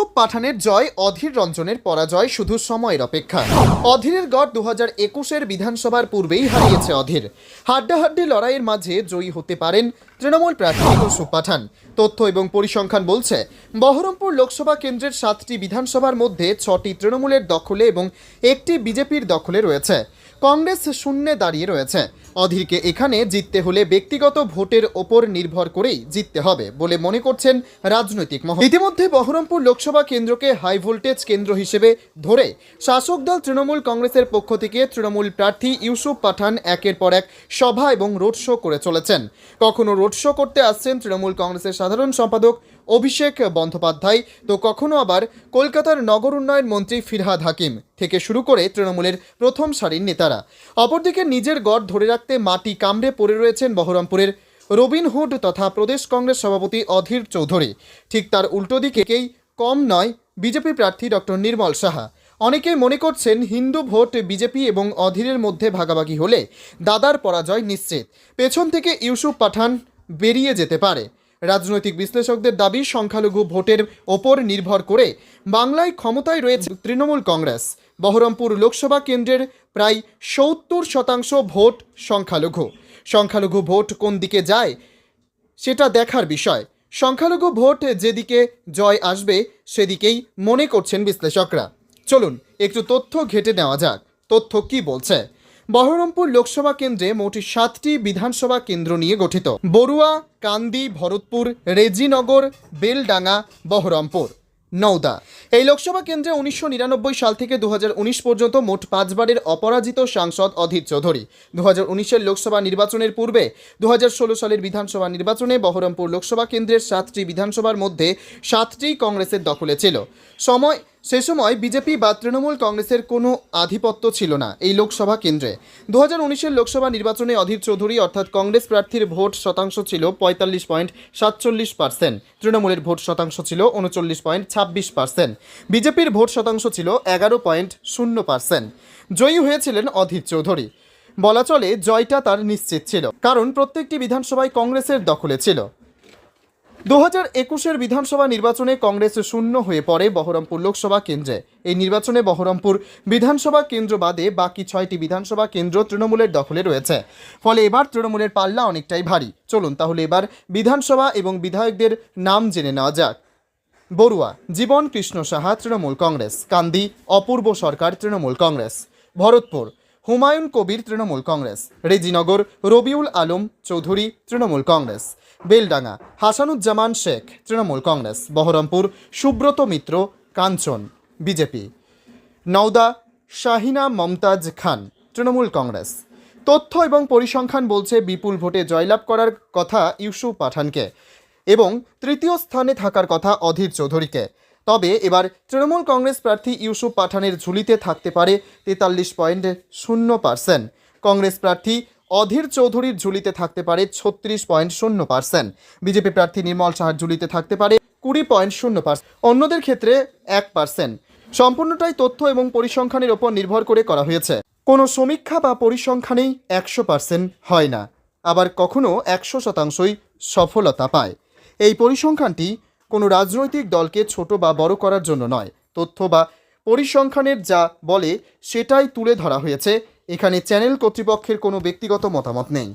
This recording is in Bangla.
ইউসুফ পাঠানের জয়, অধীর রঞ্জনের পরাজয় শুধু সময়ের অপেক্ষা। অধীরের গড় দু হাজার একুশের বিধানসভার পূর্বেই হারিয়েছে অধীর। হাড্ডাহাড্ডি লড়াইয়ের মাঝে জয়ী হতে পারেন তৃণমূল প্রার্থী ইউসুফ পাঠান তথ্য এবং পরিসংখ্যান বলছে, বহরমপুর লোকসভা কেন্দ্রের সাতটি বিধানসভার মধ্যে ছটি তৃণমূলের দখলে এবং একটি বিজেপির দখলে রয়েছে। কংগ্রেস শূন্যে দাঁড়িয়ে রয়েছে। অধীরকে এখানে জিততে হলে ব্যক্তিগত ভোটের ওপর নির্ভর করেই জিততে হবে বলে মনে করছেন রাজনৈতিক মহল। ইতিমধ্যে বহরমপুর লোকসভা কেন্দ্রকে হাই ভোল্টেজ কেন্দ্র হিসেবে ধরে শাসক দল তৃণমূল কংগ্রেসের পক্ষ থেকে তৃণমূল প্রার্থী ইউসুফ পাঠান একের পর এক সভা এবং রোড শো করে চলেছেন। কখনো রোড শো করতে আসছেন তৃণমূল কংগ্রেসের সাধারণ সম্পাদক অভিষেক বন্দ্যোপাধ্যায়। তো কখনো আবার কলকাতার নগর উন্নয়ন মন্ত্রী ফিরহাদ হাকিম থেকে শুরু করে তৃণমূলের প্রথম সারির নেতারা। অপরদিকে নিজের গড় ধরে রাখতে মাটি কামড়ে পড়ে রয়েছেন বহরমপুরের রবিনহুড তথা প্রদেশ কংগ্রেস সভাপতি অধীর চৌধুরী। ঠিক তার উল্টো দিকেই কম নয় বিজেপি প্রার্থী ডক্টর নির্মল সাহা। অনেকেই মনে করছেন হিন্দু ভোট বিজেপি এবং অধীরের মধ্যে ভাগাভাগি হলে দাদার পরাজয় নিশ্চিত। পেছন থেকে ইউসুফ পাঠান বেরিয়ে যেতে পারে। রাজনৈতিক বিশ্লেষকদের দাবি, সংখ্যালঘু ভোটের ওপর নির্ভর করে বাংলায় ক্ষমতায় রয়েছে তৃণমূল কংগ্রেস। বহরমপুর লোকসভা কেন্দ্রের প্রায় সত্তর শতাংশ ভোট সংখ্যালঘু। সংখ্যালঘু ভোট কোন দিকে যায় সেটা দেখার বিষয়। সংখ্যালঘু ভোট যেদিকে জয় আসবে, সেদিকেই মনে করছেন বিশ্লেষকরা। চলুন, একটু তথ্য ঘেটে নেওয়া যাক। তথ্য কি বলছে? বহরমপুর লোকসভা কেন্দ্রে মোট সাতটি বিধানসভা কেন্দ্র নিয়ে গঠিত। বড়ুয়া, কান্দি, ভরতপুর, রেজিনগর, বেলডাঙ্গা, বহরমপুর। নওদা। এই লোকসভা কেন্দ্রে উনিশশো নিরানব্বই সাল থেকে দু হাজার উনিশ পর্যন্ত মোট পাঁচবারের অপরাজিত সাংসদ অধীর চৌধুরী। দু হাজার লোকসভা নির্বাচনের পূর্বে দু হাজার ষোলো সালের বিধানসভা নির্বাচনে বহরমপুর লোকসভা কেন্দ্রের সাতটি বিধানসভার মধ্যে সাতটি কংগ্রেসের দখলে ছিল। সময় সে সময় বিজেপি বা তৃণমূল কংগ্রেসের কোনো আধিপত্য ছিল না এই লোকসভা কেন্দ্রে। দু হাজার লোকসভা নির্বাচনে অধীর চৌধুরী অর্থাৎ কংগ্রেস প্রার্থীর ভোট শতাংশ ছিল পঁয়তাল্লিশ পয়েন্ট সাতচল্লিশ পার্সেন্ট। তৃণমূলের ভোট শতাংশ ছিল উনচল্লিশ পয়েন্ট ছাব্বিশ পার্সেন্ট। বিজেপির ভোট শতাংশ ছিল এগারো পয়েন্ট শূন্য পার্সেন্ট। জয়ী হয়েছিলেন অধীর চৌধুরী। বলা চলে জয়টা তার নিশ্চিত ছিল, কারণ প্রত্যেকটি বিধানসভায় কংগ্রেসের দখলে ছিল। দু হাজার একুশের বিধানসভা নির্বাচনে কংগ্রেস শূন্য হয়ে পড়ে বহরমপুর লোকসভা কেন্দ্রে। এই নির্বাচনে বহরমপুর বিধানসভা কেন্দ্র বাদে বাকি ছয়টি বিধানসভা কেন্দ্র তৃণমূলের দখলে রয়েছে। ফলে এবার তৃণমূলের পাল্লা অনেকটাই ভারী। চলুন তাহলে এবার বিধানসভা এবং বিধায়কদের নাম জেনে নেওয়া যাক। বড়ুয়া, জীবন কৃষ্ণ সাহা, তৃণমূল কংগ্রেস। কান্দি, অপূর্ব সরকার, তৃণমূল কংগ্রেস। ভরতপুর হুমায়ুন কবির তৃণমূল কংগ্রেস, রেজিনগর রবিউল আলম চৌধুরী তৃণমূল কংগ্রেস, বেলডাঙ্গা হাসানুজ্জামান শেখ তৃণমূল কংগ্রেস, বহরমপুর সুব্রত মিত্র কাঞ্চন বিজেপি, নওদা শাহিনা মমতাজ খান তৃণমূল কংগ্রেস। তথ্য এবং পরিসংখ্যান বলছে বিপুল ভোটে জয়লাভ করার কথা ইউসুফ পাঠানকে এবং তৃতীয় স্থানে থাকার কথা অধীর চৌধুরীকে। তবে এবার তৃণমূল কংগ্রেস প্রার্থী ইউসুফ পাঠানের ঝুলিতে থাকতে পারে তেতাল্লিশ পয়েন্ট শূন্য পার্সেন্ট। কংগ্রেস প্রার্থী অধীর চৌধুরীর ঝুলিতে থাকতে পারে ছত্রিশ পয়েন্ট শূন্য পার্সেন্ট। বিজেপি প্রার্থী নির্মল সাহার ঝুলিতে থাকতে পারে কুড়ি পয়েন্ট শূন্য পার্সেন্ট। অন্যদের ক্ষেত্রে এক পার্সেন্ট। সম্পূর্ণটাই তথ্য এবং পরিসংখ্যানের ওপর নির্ভর করে করা হয়েছে। কোনো সমীক্ষা বা পরিসংখ্যানেই একশো পার্সেন্ট হয় না। আবার কখনো একশো শতাংশই সফলতা পায়। এই পরিসংখ্যানটি কোনো রাজনৈতিক দলকে ছোট বা বড় করার জন্য নয়। তথ্য বা পরিসংখ্যানের যা বলে, সেটাই তুলে ধরা হয়েছে। এখানে চ্যানেল কর্তৃপক্ষের কোনো ব্যক্তিগত মতামত নেই।